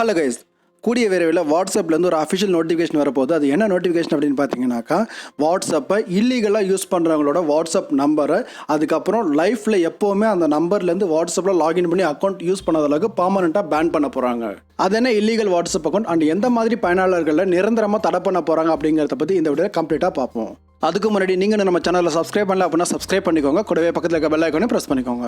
Hello guys கூடிய விரைவில் வாட்ஸ்அப்லேருந்து ஒரு அஃபிஷியல் நோட்டிஃபிகேஷன் வரப்போகுது. அது என்ன நோட்டிஃபிகேஷன் அப்படின்னு பார்த்தீங்கன்னாக்கா வாட்ஸ்அப்பை இல்லீகலாக யூஸ் பண்ணுறவங்களோட வாட்ஸ்அப் நம்பரை அதுக்கப்புறம் லைஃப்பில் எப்போவுமே அந்த நம்பர்லேருந்து வாட்ஸ்அப்பில் லாகின் பண்ணி அக்கௌண்ட் யூஸ் பண்ணாத அளவுக்கு பர்மனெண்ட்டாக பேன் பண்ண போகிறாங்க அது என்ன இல்லீகல் வாட்ஸ்அப் அக்கௌண்ட் அண்ட் எந்த மாதிரி பயனாளர்களை நிரந்தரமாக தடை பண்ண போகிறாங்க அப்படிங்கிறத பற்றி இந்த வீடியோ கம்ப்ளீட்டாக பார்ப்போம். அதுக்கு முன்னாடி நீங்கள் நம்ம சேனலில் சப்ஸ்கிரைப் பண்ணல அப்படின்னா சப்ஸ்கிரைப் பண்ணிக்கோங்க. கூடவே பக்கத்தில் இருக்க பெல் ஐக்கானே ப்ரெஸ் பண்ணிக்கோங்க.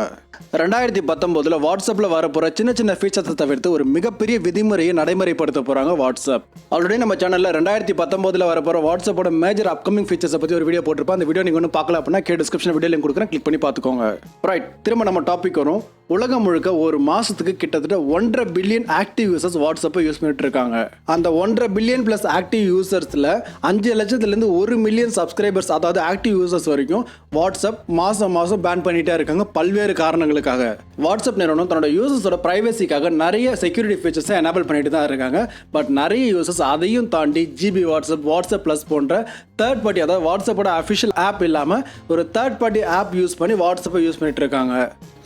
ரெண்டாயிரத்தி பத்தொம்போதில் வாட்ஸ்அப்பில் வரப்போகிற சின்ன சின்ன ஃபீச்சர்ஸை தவிர்த்து ஒரு மிகப்பெரிய விதிமுறையை நடைமுறைப்படுத்த போகிறாங்க வாட்ஸ்அப். ஆல்ரெடி நம்ம சேனலில் ரெண்டாயிரத்தி பத்தொம்போதில் வரப்போகிற வாட்ஸ்அப்போட மேஜர் அப்கமிங் ஃபீச்சர்ஸை பற்றி ஒரு வீடியோ போட்டிருப்பேன் அந்த வீடியோ நீங்கள் ஒன்றும் பார்க்கல அப்படின்னா கே டிஸ்கிரிப்ஷன் வீடியோ லிங்க் கொடுக்குறேன். கிளிக் பண்ணி பார்த்துக்கோங்க. ரைட் திரும்ப நம்ம டாபிக் வரும். உலகம் முழுக்க ஒரு மாசத்துக்கு கிட்டத்தட்ட ஒன்றரை பில்லியன் ஆக்டிவ் யூசர்ஸ் வாட்ஸ்அப்பை யூஸ் பண்ணிட்டு இருக்காங்க. அந்த ஒன்றரை பில்லியன் பிளஸ் ஆக்டிவ் யூசர்ஸ்ல அஞ்சு லட்சத்துலேருந்து ஒரு மில்லியன் சப்ஸ்கிரைபர்ஸ் அதாவது ஆக்டிவ் யூசர்ஸ் வரைக்கும் வாட்ஸ்அப் மாதம் மாதம் பேன் பண்ணிகிட்டே இருக்காங்க பல்வேறு காரணங்களுக்காக. வாட்ஸ்அப் நிறுவனம் தன்னோட யூசர்ஸோட ப்ரைவசிக்காக நிறைய செக்யூரிட்டி ஃபீச்சர்ஸை எனேபிள் பண்ணிட்டு தான் இருக்காங்க. பட் நிறைய யூசர்ஸ் அதையும் தாண்டி ஜிபி வாட்ஸ்அப் வாட்ஸ்அப் ப்ளஸ் போன்ற தேர்ட் பார்ட்டி அதாவது வாட்ஸ்அப்போட அஃபிஷியல் ஆப் இல்லாமல் ஒரு தேர்ட் பார்ட்டி ஆப் யூஸ் பண்ணி வாட்ஸ்அப்பை யூஸ் பண்ணிட்டு இருக்காங்க.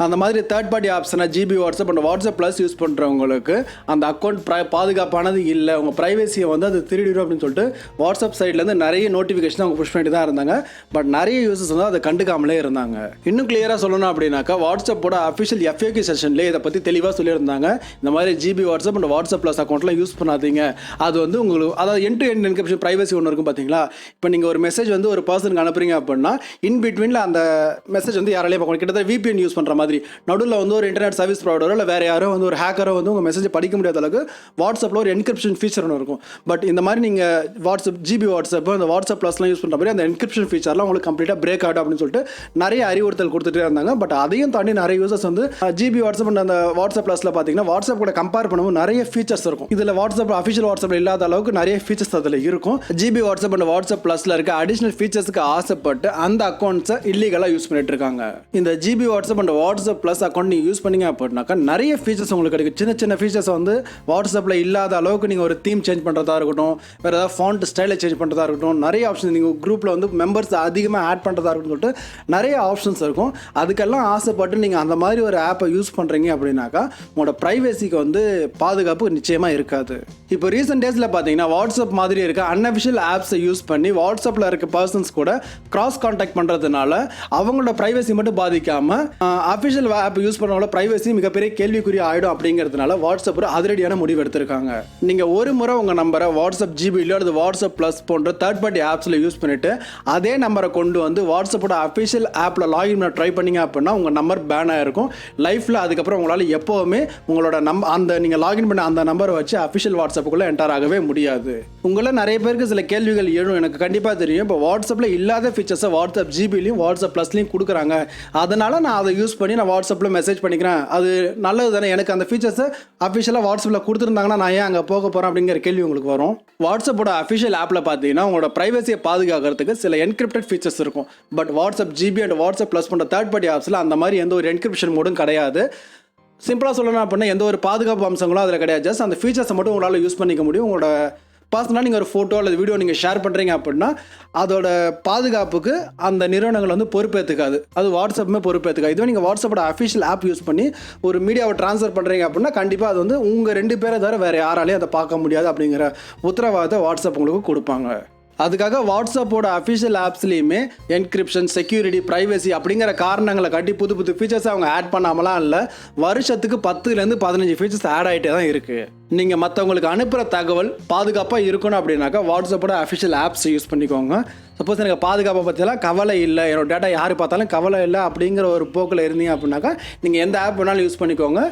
அந்த மாதிரி third party ஆப்ஸ்னா GB WhatsApp and WhatsApp plus use பண்ணுறவங்களுக்கு அந்த அக்கௌண்ட் ப்ரை பாதுகாப்பானது இல்லை. உங்கள் ப்ரைவசியை வந்து அது திருடிடும் அப்படின்னு சொல்லிட்டு வாட்ஸ்அப் சைட்லேருந்து நிறைய நோட்டிஃபிகேஷன் அவங்க புஷ் பண்ணிட்டு தான் இருந்தாங்க. பட் நிறைய யூசர்ஸ் வந்து அதை கண்டுக்காமலே இருந்தாங்க. இன்னும் கிளியராக சொல்லணும் அப்படின்னாக்கா வாட்ஸ்அப்போட அஃபிஷியல் எஃப்ஏக்கு செஷன்லேயே இதை பற்றி தெளிவாக சொல்லியிருந்தாங்க. இந்த மாதிரி GB WhatsApp and WhatsApp plus அக்கௌண்ட்லாம் use பண்ணாதீங்க. அது வந்து உங்களுக்கு அதாவது end to end encryption privacy ஒன்று இருக்கும் பார்த்தீங்களா இப்போ நீங்கள் ஒரு மெசேஜ் வந்து ஒரு பர்சனுக்கு அனுப்புறீங்க அப்படின்னா இன் பிட்வீனில் அந்த மெசேஜ் வந்து யாராலையும் பார்க்கணும் கிட்டத்தட்ட விபிஎன் யூஸ் பண்ணுற மாதிரி. நடுவில் வந்து ஒரு இன்டர்நெட் சர்வீஸ் ப்ரொவைடரோ இல்லை வேறு யாரோ வந்து ஒரு ஹேக்கரோ வந்து உங்கள் மெசேஜ் படிக்க முடியாத அளவுக்கு வாட்ஸ்அப்பில் ஒரு என்கிரிப்ஷன் ஃபீச்சர் ஒன்று இருக்கும். பட் இந்த மாதிரி நீங்கள் வாட்ஸ்அப் ஜிபி வாட்ஸ்அப் அந்த வாட்ஸ்அப் ப்ளஸ்லாம் யூஸ் பண்ணுற மாதிரி அந்த என்கிரிப்ஷன் ஃபீச்சர்லாம் உங்களுக்கு கம்ப்ளீட்டாக பிரேக் ஆகிடும் அப்படின்னு சொல்லிட்டு நிறைய அறிவுறுத்தல் கொடுத்துட்டே இருந்தாங்க. பட் அதையும் தாண்டி நிறைய யூசர்ஸ் வந்து ஜிபி வாட்ஸ்அப் அந்த வாட்ஸ்அப் ப்ளஸில் பார்த்தீங்கன்னா வாட்ஸ்அப் கூட கம்பேர் பண்ணும்போது நிறைய ஃபீச்சர்ஸ் இருக்கும். இதில் வாட்ஸ்அப் அஃபிஷியல் வாட்ஸ்அப் இல்லாத அளவுக்கு நிறைய ஃபீச்சர்ஸ் அதில் இருக்கும். ஜிபி வாட்ஸ்அப் அண்ட் வாட்ஸ்அப் ப்ளஸில் இருக்க அடிஷனல் ஃபீச்சர்ஸ்க்கு ஆசைப்பட்டு அந்த அக்கௌண்ட்ஸை இல்லீகலாக யூஸ் பண்ணிட்டு இருக்காங்க. இந்த GB WhatsApp and WhatsApp plus account நீங்கள் யூஸ் பண்ணீங்க அப்படின்னாக்கா நிறைய ஃபீச்சர்ஸ் உங்களுக்கு கிடைக்கும். சின்ன சின்ன ஃபீச்சர்ஸ் வந்து வாட்ஸ்அப்பில் இல்லாத அளவுக்கு நீங்கள் ஒரு தீம் சேஞ்ச் பண்ணுறதா இருக்கட்டும் வேறு ஏதாவது ஃபாண்ட் ஸ்டைலை சேஞ்ச் பண்ணுறதா இருக்கட்டும் நிறைய ஆப்ஷன் நீங்கள் குரூப் குரூப்பில் வந்து மெம்பர்ஸ் அதிகமாக ஆட் பண்ணுறதா இருக்குன்னு சொல்லிட்டு நிறைய ஆப்ஷன்ஸ் இருக்கும். அதுக்கெல்லாம் ஆசைப்பட்டு நீங்கள் அந்த மாதிரி ஒரு ஆப்பை யூஸ் பண்ணுறீங்க அப்படின்னாக்கா உங்களோட ப்ரைவேசிக்கு வந்து பாதுகாப்பு நிச்சயமாக இருக்காது. இப்போ ரீசெண்ட் டேஸில் பார்த்தீங்கன்னா வாட்ஸ்அப் மாதிரி இருக்க அன்அஃபிஷியல் ஆப்ஸை யூஸ் பண்ணி வாட்ஸ்அப்பில் இருக்க பர்சன்ஸ் கூட கிராஸ் கான்டாக்ட் பண்ணுறதுனால அவங்களோட ப்ரைவசி மட்டும் பாதிக்காமல் அஃபிஷியல் ஆப் யூஸ் பண்ணவங்களோட ப்ரைவசி மிகப்பெரிய கேள்விக்குறி ஆகிடும் அப்படிங்கிறதுனால வாட்ஸ்அப் ஒரு அதிரடியான முடிவு எடுத்திருக்காங்க. நீங்கள் ஒரு முறை உங்கள் நம்பரை வாட்ஸ்அப் ஜிபிலையோ அல்லது வாட்ஸ்அப் ப்ளஸ் போன்ற தேர்ட் பார்ட்டி ஆப்ஸில் யூஸ் பண்ணிவிட்டு அதே நம்பரை கொண்டு வந்து வாட்ஸ்அப்போட அஃபிஷியல் ஆப்பில் லாகின் பண்ண ட்ரை பண்ணிங்க அப்படின்னா உங்கள் நம்பர் பேன் ஆகிருக்கும் லைஃப்பில் அதுக்கப்புறம் உங்களால் எப்போவுமே உங்களோட நம் அந்த நீங்கள் லாகின் பண்ண அந்த நம்பரை வச்சு அஃபிஷியல் வாட்ஸ்அப்புக்குள்ளே என்டர் ஆகவே முடியாது. உங்களை நிறைய பேருக்கு சில கேள்விகள் எழும். எனக்கு கண்டிப்பாக தெரியும். இப்போ வாட்ஸ்அப்பில் இல்லாத ஃபீச்சர்ஸை வாட்ஸ்அப் ஜிபிலையும் வாட்ஸ்அப் ப்ளஸ்லையும் கொடுக்குறாங்க. அதனால் நான் அதை யூஸ் பண்ணி நான் வாட்ஸ்அப்பில் மெசேஜ் பண்ணிக்கிறேன். அது நல்லது தானே? எனக்கு அந்த ஃபீச்சர்ஸை அஃபிஷியலாக வாட்ஸ்அப்பில் கொடுத்துருந்தாங்கன்னா நான் ஏன் அங்கே போக போகிறேன் அப்படிங்கிற கேள்வி உங்களுக்கு வரும். வாட்ஸ்அப்போட அஃபிஷியல் ஆப்பில் பார்த்தீங்கன்னா உங்களோட ப்ரைவசியை பண்ணுறதுக்கு சில என்கிரிப்டட் ஃபீச்சர்ஸ் இருக்கும். But WhatsApp GB and WhatsApp plus பண்ணுற தேர்ட் பார்ட்டி ஆப்ஸில் அந்த மாதிரி எந்த ஒரு என்கிரிப்ஷன் மோடும் கிடையாது. சிம்பிளாக சொல்லணும் அப்படின்னா எந்த ஒரு பாதுகாப்பு அம்சங்களும் அதில் கிடையாது. ஜஸ்ட் அந்த ஃபீச்சர்ஸை மட்டும் உங்களால் யூஸ் பண்ணிக்க முடியும். உங்களோட பர்சனலாக நீங்கள் ஒரு ஃபோட்டோ அல்லது வீடியோ நீங்கள் ஷேர் பண்ணுறீங்க அப்படின்னா அதோட பாதுகாப்புக்கு அந்த நிறுவனங்கள் வந்து பொறுப்பேற்றுக்காது அது வாட்ஸ்அப்புமே பொறுப்பேற்றுக்காது இதுவே நீங்கள் வாட்ஸ்அப்போட அஃபிஷியல் ஆப் யூஸ் பண்ணி ஒரு மீடியாவை ட்ரான்ஸ்ஃபர் பண்ணுறீங்க அப்படின்னா கண்டிப்பாக அது வந்து உங்கள் ரெண்டு பேரை தவிர வேறு யாராலையும் அதை பார்க்க முடியாது அப்படிங்கிற உத்தரவாதத்தை வாட்ஸ்அப் உங்களுக்கு கொடுப்பாங்க. அதுக்காக வாட்ஸ்அப்போட அஃபிஷியல் ஆப்ஸ்லேயுமே என்கிரிப்ஷன் செக்யூரிட்டி ப்ரைவசி அப்படிங்கிற காரணங்களை காட்டி புது புது ஃபீச்சர்ஸ் அவங்க ஆட் பண்ணாமலாம் இல்லை. வருஷத்துக்கு பத்துலேருந்து பதினஞ்சு ஃபீச்சர்ஸ் ஆட் ஆகிட்டே தான் இருக்குது நீங்கள் மற்றவங்களுக்கு அனுப்புகிற தகவல் பாதுகாப்பாக இருக்கணும் அப்படின்னாக்கா வாட்ஸ்அப்போட அஃபிஷியல் ஆப்ஸ் யூஸ் பண்ணிக்கோங்க. சப்போஸ் எனக்கு பாதுகாப்பை பற்றியெல்லாம் கவலை இல்லை. என்னோட டேட்டா யார் பார்த்தாலும் கவலை இல்லை அப்படிங்கிற ஒரு போக்கில் இருந்தீங்க அப்படின்னாக்கா நீங்கள் எந்த ஆப் வேணாலும் யூஸ் பண்ணிக்கோங்க.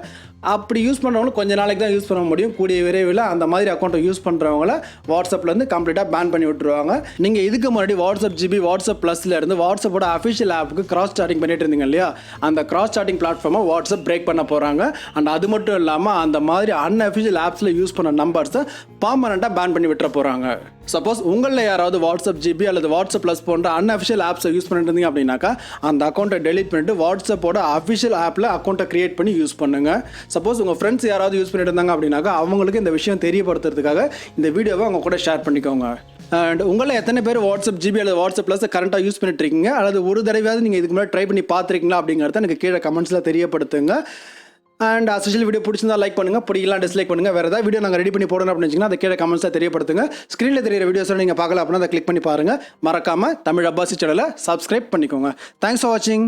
அப்படி யூஸ் பண்ணுறவங்களும் கொஞ்ச நாளைக்கு தான் யூஸ் பண்ண முடியும். கூடிய விரைவில் அந்த மாதிரி அக்கௌண்ட்டை யூஸ் பண்ணுறவங்கள வாட்ஸ்அப்லேருந்து கம்ப்ளீட்டாக பேன் பண்ணி விட்டுருவாங்க. நீங்கள் இதுக்கு முன்னாடி வாட்ஸ்அப் ஜிபி வாட்ஸ்அப் ப்ளஸில் இருந்து வாட்ஸ்அப்போட அஃபிஷியல் ஆப்புக்கு கிராஸ் ஸ்டார்டிங் பண்ணிட்டு இருந்தீங்க இல்லையா? அந்த கிராஸ் ஸ்டார்டிங் பிளாட்ஃபார்மை வாட்ஸ்அப் பிரேக் பண்ண போகிறாங்க அண்ட் அது மட்டும் இல்லாமல் அந்த மாதிரி அன்அஃபிஷியல் ஆப்ஸில் யூஸ் பண்ண நம்பர்ஸை பர்மனெண்ட்டாக பேன் பண்ணி விட்டுற போகிறாங்க சப்போஸ் உங்களில் யாராவது வாட்ஸ்அப் ஜிபி அல்லது வாட்ஸ்அப் ப்ளஸ் போன்ற அன்அஃபிஷியல் ஆப்ஸை யூஸ் பண்ணிட்டு இருந்தீங்க அப்படின்னாக்கா அந்த அக்கௌண்ட்டை டெலிட் பண்ணிட்டு வாட்ஸ்அப்போட அஃபிஷியல் ஆப்பில் அக்கௌண்ட்டை கிரியேட் பண்ணி யூஸ் பண்ணுங்க. சப்போஸ் உங்கள் ஃப்ரெண்ட்ஸ் யாராவது யூஸ் பண்ணிட்டு இருந்தாங்க அப்படின்னாக்கா அவங்களுக்கு இந்த விஷயம் தெரியப்படுத்துறதுக்காக இந்த வீடியோவை அவங்க கூட ஷேர் பண்ணிக்கோங்க. அண்ட் உங்களில் எத்தனை பேர் வாட்ஸ்அப் ஜிபி அல்லது வாட்ஸ்அப் ப்ளஸ் கரண்ட்டாக யூஸ் பண்ணிட்டு இருக்கீங்க? அல்லது ஒரு தடவையாவது நீங்கள் இதுக்கு முன்னாடி ட்ரை பண்ணி பார்த்துருக்கீங்களா அப்படிங்கிறத எனக்கு கீழே கமெண்ட்ஸில் தெரியப்படுத்துங்க. அண்ட் அஸ்பெஷல் வீடியோ பிடிச்சிருந்தா லைக் பண்ணுங்க. பிடிக்கலாம் டிஸ்லைக் பண்ணுங்க. வேறு ஏதாவது வீடியோ நாங்கள் ரெடி பண்ணி போடணும் அப்படின்னு வச்சிங்கன்னா அதை கீழே கமெண்ட்ஸில் தெரியப்படுத்துங்க. ஸ்க்ரீனில் தெரியிற வீடியோஸை நீங்கள் பார்க்கல அப்படின்னா அதை கிளிக் பண்ணி பாருங்கள் மறக்காமல் தமிழ் அப்பாசி சேனலை சப்ஸ்கிரைப் பண்ணிக்கோங்க. தேங்க்ஸ் ஃபார் வாட்சிங்